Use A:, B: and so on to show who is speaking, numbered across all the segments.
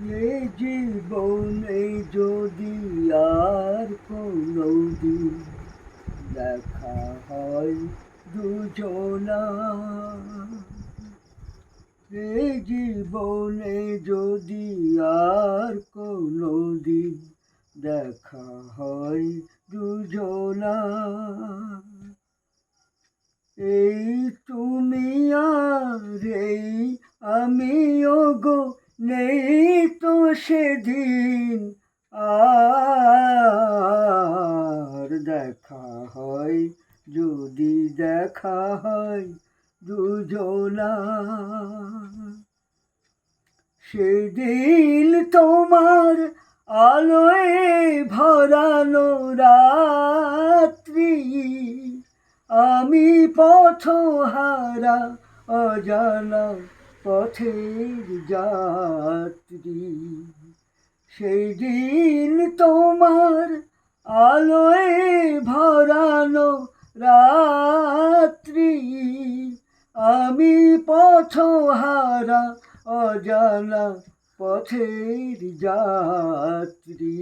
A: এই জীবনে যদি আর কোনো দিন দেখা হয় দুজনা। এই জীবনে যদি আর কোনো দিন দেখা হয় দুজনা। এই তুমি আর এই আমিও গো নেই তো সেদিন আর দেখা হয়, যদি দেখা হয় দুজনা। সেদিন তোমার আলোয় ভরানো রাত্রি, আমি পথহারা অজানা পথের যাত্রী। সেই দিন তোমার আলোয় ভরানো রাত্রি। আমি পথহারা অজানা পথের যাত্রী।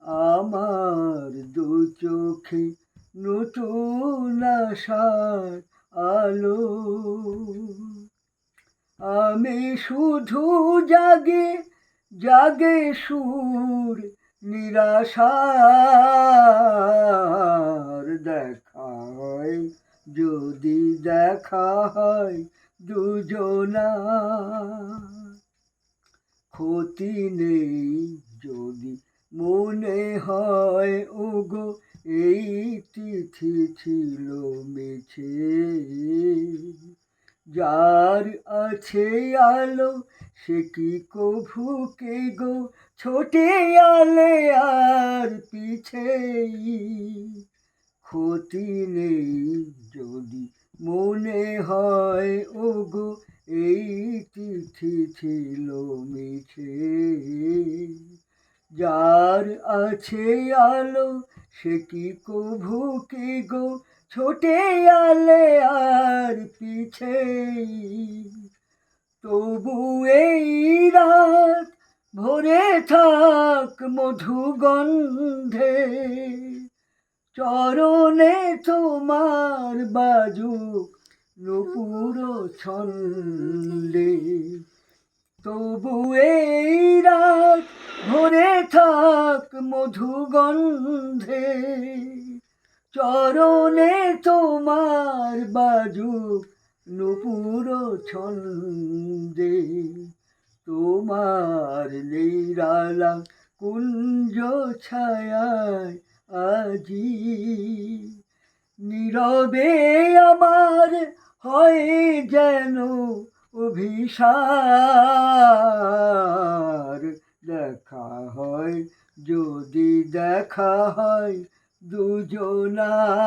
A: আমার দু চোখে নতুন আশার আলো। আমি শুধু জাগে জাগে সুর নিরাশার দেখা হয়, যদি দেখা হয় দুজনা। ক্ষতি নেই যদি মনে হয়, ওগো, এই তিথি ছিল মিছে। যার আছে আলো, সে কি কভু কে গো? ছোটে আলে আর পিছে ক্ষতি নেই যদি মনে হয়, ওগো, এই তিথি ছিল মিছে। যার আছে আলো, সে কি কভু কি গো? ছোটে আলে আর পিছে। তবু এই রাত ভরে থাক মধুগন্ধে। চরণে তোমার বাজুক নুপুর ছন্দে। তবু এই রাত ভরে থাক মধুগন্ধে। চরণে তোমার বাজু নুপুর ছন্দে। তোমার নিরালা কুঞ্জ ছায়ায় আজি। নীরবে আমার হয় যেন অভিসার। দেখা হয়, যদি দেখা হয় দুজনার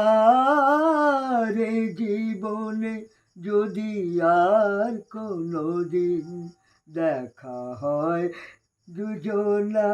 A: জীবনে যদি আর কোনো দিন দেখা হয় দুজনা